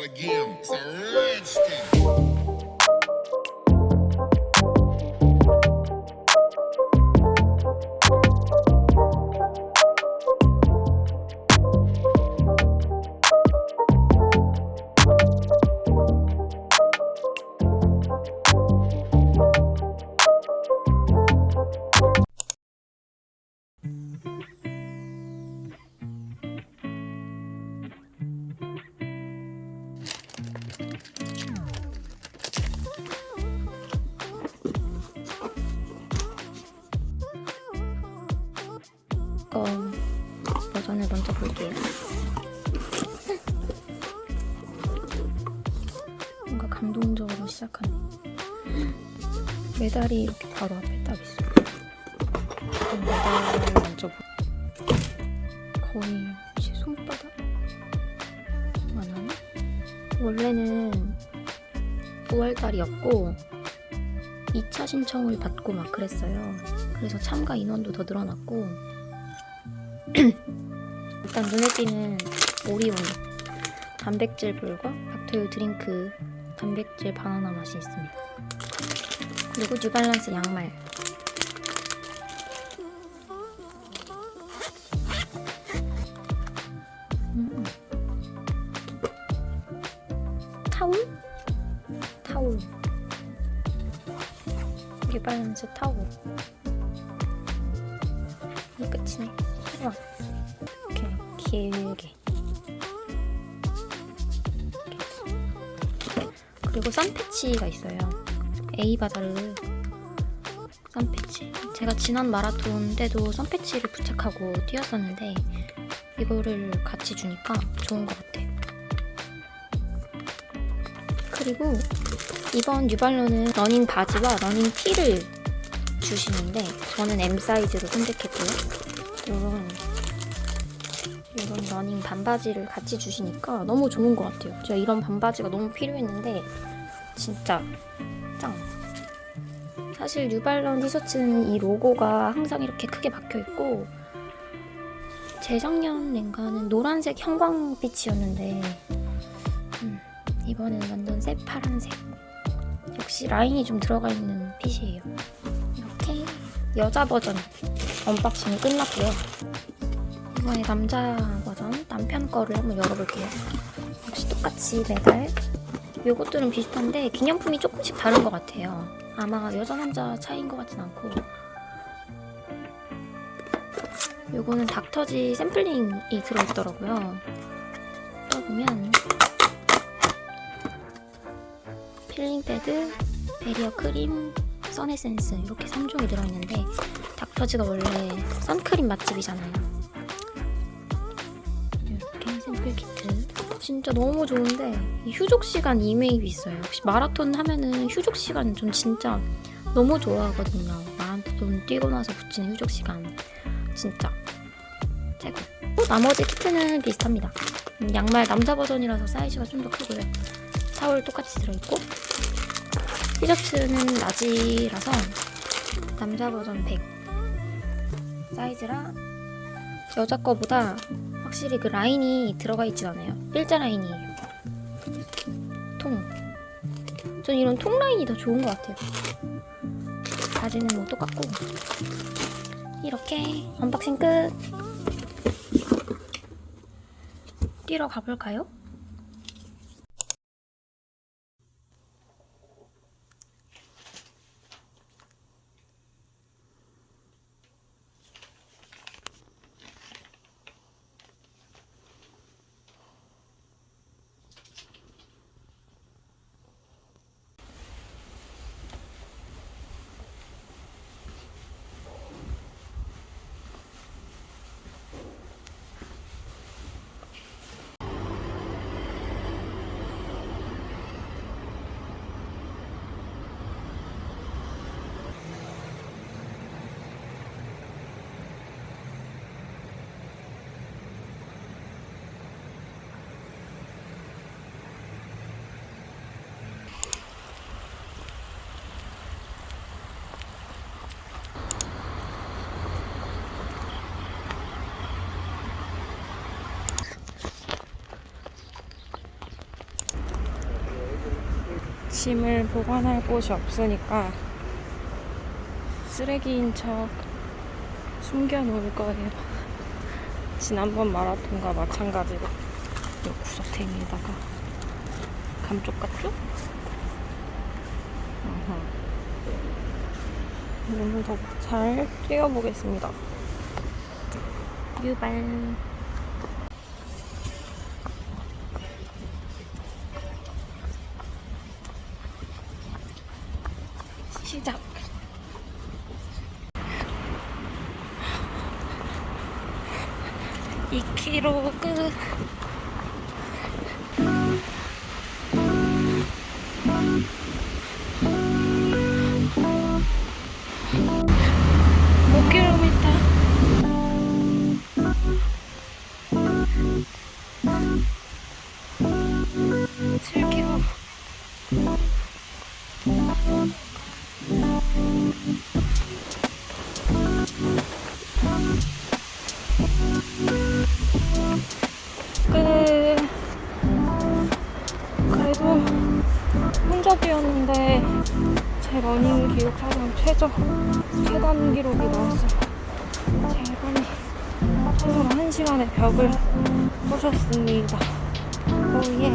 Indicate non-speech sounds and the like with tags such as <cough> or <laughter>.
start again. It's a red 거 버전을 먼저 볼게요. 뭔가 감동적으로 시작하네. 메달이 이렇게 바로 앞에 딱 있어. 메달을 먼저 보. 거의 제 손바닥 안 하나? 원래는 9월달이었고 2차 신청을 받고 막 그랬어요. 그래서 참가 인원도 더 늘어났고 <clears throat> 일단 눈에 띄는 오리온 단백질 볼과 닥터유 드링크 단백질 바나나 맛이 있습니다. 그리고 뉴발란스 양말 음. 타올? 타올 뉴발란스 타올 이 끝이네 이렇게 길게. 그리고 썬패치가 있어요. 에이바다르 썬패치. 제가 지난 마라톤 때도 썬패치를 부착하고 뛰었었는데 이거를 같이 주니까 좋은 것 같아요. 그리고 이번 뉴발로는 러닝 바지와 러닝 티를 주시는데 저는 M 사이즈로 선택했고요 이런 이런 러닝 반바지를 같이 주시니까 너무 좋은 것 같아요. 제가 이런 반바지가 너무 필요했는데 진짜 짱. 사실 뉴발런 티셔츠는 이 로고가 항상 이렇게 크게 박혀 있고 재작년인가는 노란색 형광빛이었는데 음, 이번엔 완전 새파란색. 역시 라인이 좀 들어가 있는 핏이에요. 이렇게 여자 버전 언박싱이 끝났고요. 이번에 남자 버전 남편 거를 한번 열어볼게요. 역시 똑같이 메달. 요것들은 비슷한데 기념품이 조금씩 다른 것 같아요. 아마 여자 남자 차이인 것 같진 않고. 요거는 닥터지 샘플링이 들어있더라고요. 떠보면 필링 패드, 베리어 크림, 선 에센스 이렇게 3종이 들어있는데 닥 터지가 원래 선크림 맛집이잖아요. 이렇게 샘플 키트. 진짜 너무 좋은데 이 휴족 시간 이메일이 있어요. 혹시 마라톤 하면은 휴족 시간 좀 진짜 너무 좋아하거든요. 마라톤 뛰고 나서 붙이는 휴족 시간 진짜 최고. 또 나머지 키트는 비슷합니다. 음, 양말 남자 버전이라서 사이즈가 좀 더 크고요. 타월 똑같이 들어있고 티셔츠는 라지라서 남자 버전 100 사이즈라 여자 거보다 확실히 그 라인이 들어가 있진 않아요. 일자 라인이에요. 통. 전 이런 통 라인이 더 좋은 것 같아요. 바지는 뭐 똑같고. 이렇게 언박싱 끝. 뛰러 가볼까요? 짐을 보관할 곳이 없으니까 쓰레기인 척 숨겨놓을 거예요. <laughs> 지난번 마라톤과 마찬가지로 이 구석탱이에다가 감쪽 같죠? 눈을 더잘 띄워보겠습니다. 유발. 시작. 이 k 로 끝. 러닝 기록 사상 최저 최단 기록이 나왔어요. 제 이번에 처음으로 한 시간의 벽을 부셨습니다. 오예.